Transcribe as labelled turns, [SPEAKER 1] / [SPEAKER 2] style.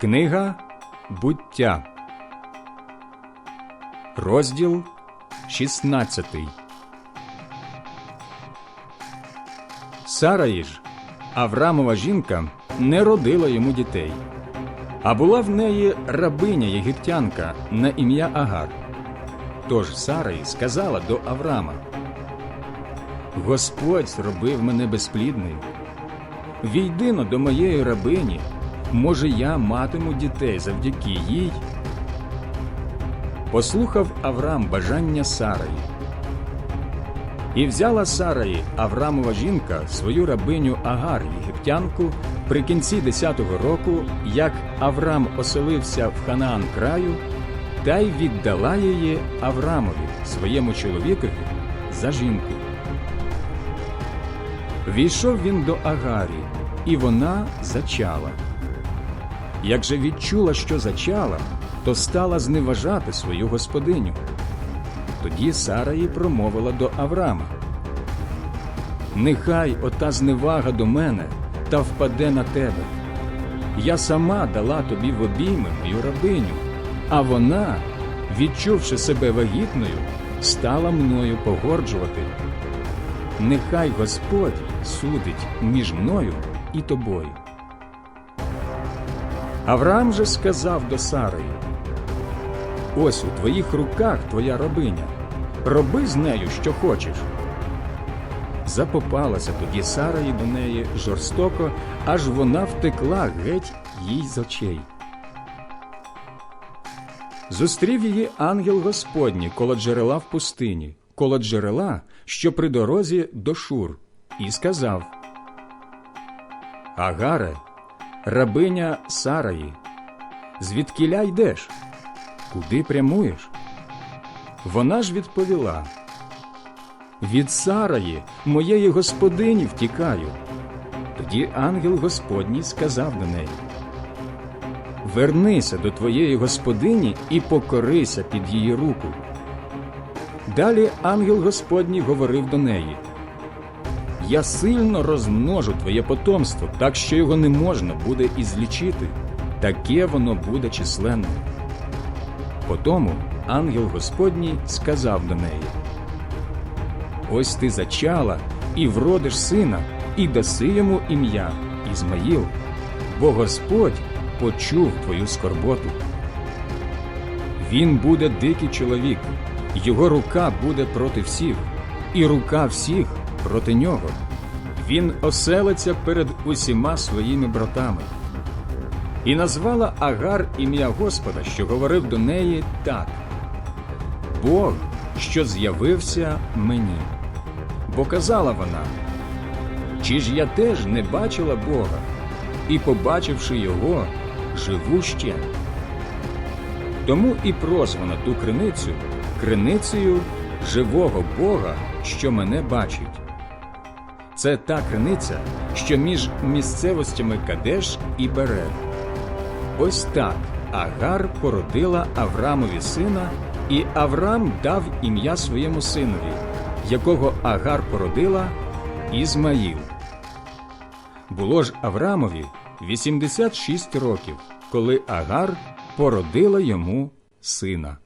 [SPEAKER 1] Книга буття, розділ 16 Сараї ж, Аврамова жінка, не родила йому дітей, а була в неї рабиня єгиптянка на ім'я Агар. Тож Сараї сказала до Аврама: Господь зробив мене безплідним. Війди-но до моєї рабині, може, я матиму дітей завдяки їй. Послухав Авраам бажання Сараї. І взяла Сараї, Аврамова жінка, свою рабиню Агар, єгиптянку, при кінці десятого року, як Аврам оселився в Ханаан краю, та й віддала її Аврамові, своєму чоловікові, за жінку. Війшов він до Агарі, і вона зачала. Як же відчула, що зачала, то стала зневажати свою господиню. Тоді Сара їй промовила до Авраама. Нехай ота зневага до мене та впаде на тебе. Я сама дала тобі в обійми мою рабиню, а вона, відчувши себе вагітною, стала мною погорджувати. Нехай Господь судить між мною і тобою. Авраам же сказав до Сарої, Ось у твоїх руках твоя рабиня, роби з нею, що хочеш. Запопалася тоді Сараї до неї жорстоко, аж вона втекла геть їй з очей. Зустрів її ангел Господній коло джерела в пустині, коло джерела, що при дорозі до Шур, і сказав Агаре, рабиня Сараї, звідкіля йдеш? Куди прямуєш? Вона ж відповіла Від Сараї, моєї господині, втікаю. Тоді ангел Господній сказав до неї Вернися до твоєї господині і покорися під її руку. Далі ангел Господній говорив до неї Я сильно розмножу твоє потомство, так що його не можна буде і злічити, таке воно буде численне. Потому ангел Господній сказав до неї Ось ти зачала і вродиш сина, і даси йому ім'я Ізмаїл, бо Господь почув твою скорботу. Він буде дикий чоловік, його рука буде проти всіх, і рука всіх проти нього. Він оселиться перед усіма своїми братами. І назвала Агар ім'я Господа, що говорив до неї так: Бог, що з'явився мені. Бо казала вона, чи ж я теж не бачила Бога, і, побачивши його, живу ще. Тому і прозвана ту криницю криницею живого Бога, що мене бачить. Це та криниця, що між місцевостями Кадеш і Берет. Ось так Агар породила Аврамові сина, і Аврам дав ім'я своєму синові, якого Агар породила Ізмаїл. Було ж Аврамові 86 років, коли Агар породила йому сина.